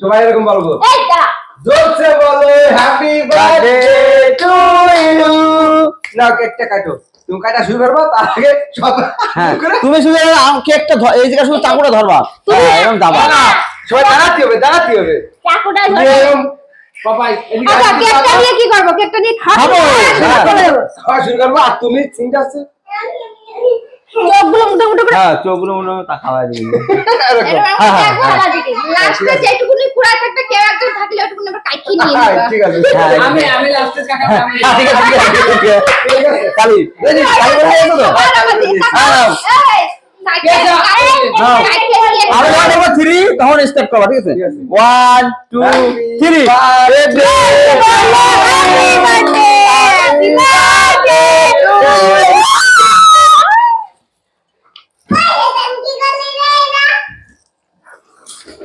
সবাই এরকম বলব এই দাঁড়া। জোরসে বলো হ্যাপি বার্থডে টু ইউ না কেকটা কাটো। তুমি কাটা শুরু করবা তার আগে সব হ্যাঁ করে তুমি শুধু আম- কেকটা এই জায়গায় শুধু চাকুটা ধরবা। হ্যাঁ, এরকম দাবা। না, সবাই দাঁড়াতে হবে দাঁড়াতে হবে। চাকুটা ধরে। এরকম আচ্ছা কেকটা নিয়ে কি করব? কেকটা নিয়ে খাব। খাব, হ্যাঁ। শুরু করব আর তুমি চিন্তা আছে? চোখগুলো মুটো মুটো করে হ্যাঁ চোখগুলো হয় হ্যাঁ, হ্যাঁ। আমার দিকে লাস্টে যেটুকুনি কুড়ায় থাকবে কেউ একজন থাকলে ওটুকুনি আবার কাইকি নিয়ে হ্যাঁ, ঠিক আছে আমি আমি লাস্টে কাকা আমি ঠিক আছে ঠিক আছে, কালি রেডি কালি বলে গেছো তো? আর হ্যাঁ। এই, থ্রি তখন স্টার্ট করবা ঠিক আছে? ঠিক আছে। ওয়ান টু থ্রি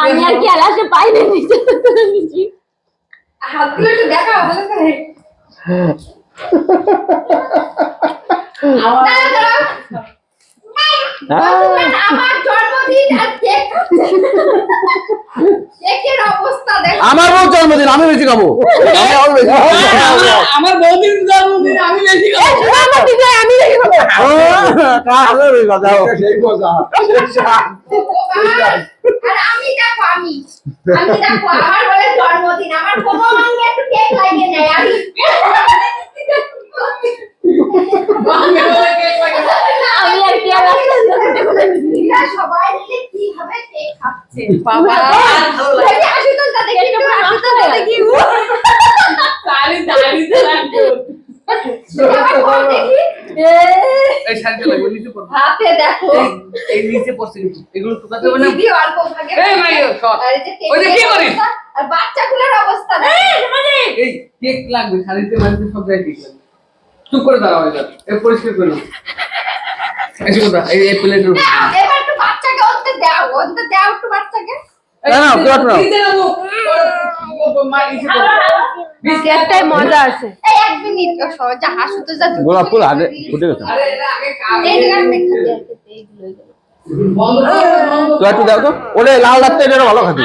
আমি আর কি আলাসে পাইনি আমার জন্মদিন আর কেক খাচ্ছে। কেকের অবস্থা দেখো আমার বউ জন্মদিন আমি বেশি খাব। আমার- বৌদির জন্মদিন আমি বেশি খাব। আমি বেশি খাব, আমার জন্মদিন আমার কোনো একটু কেক লাগে না। কি সবাই মিলে খাচ্ছে? বাবা আর ভালো লাগে দেখি আশুতোষটা দেখি একটু আশুতোষটা দেখি সারি দাঁড়িয়ে লাগবে আবার বল দেখি এই শাড়িটা লাগবে নিচে পড়বে হাতে দেখো। এই- এই নিচে পড়ছে কিন্তু। এগুলো টুকাতে হবে না। দিদি অল্প ভাগে এই মাইয়ো, আর এই যে ওই যে কি করিস? অবস্থা, আর বাচ্চাগুলোর অবস্থা দেখো। এই কেক লাগবে শাড়িতে মাঝে সব জায়গায় কেক লাগবে। চুপ করে দাঁড়াও এবার। এই পরিষ্কার করে নাও। কথা এই এই প্লেটের উপর দাও, এবার একটু বাচ্চাকে ওতে দাও ওতে দাও একটু বাচ্চাকে না, না, বিরাট না। নিচে নামো। ও, ও, মা, নিচে পড়বে। একটাই মজা আছে। এক মিনিট ও সহজ যা যা গোলাপ ফুল আগে ফুটে গেছে। তো ওরে লাল রাখতে এটা ভালো খাবি।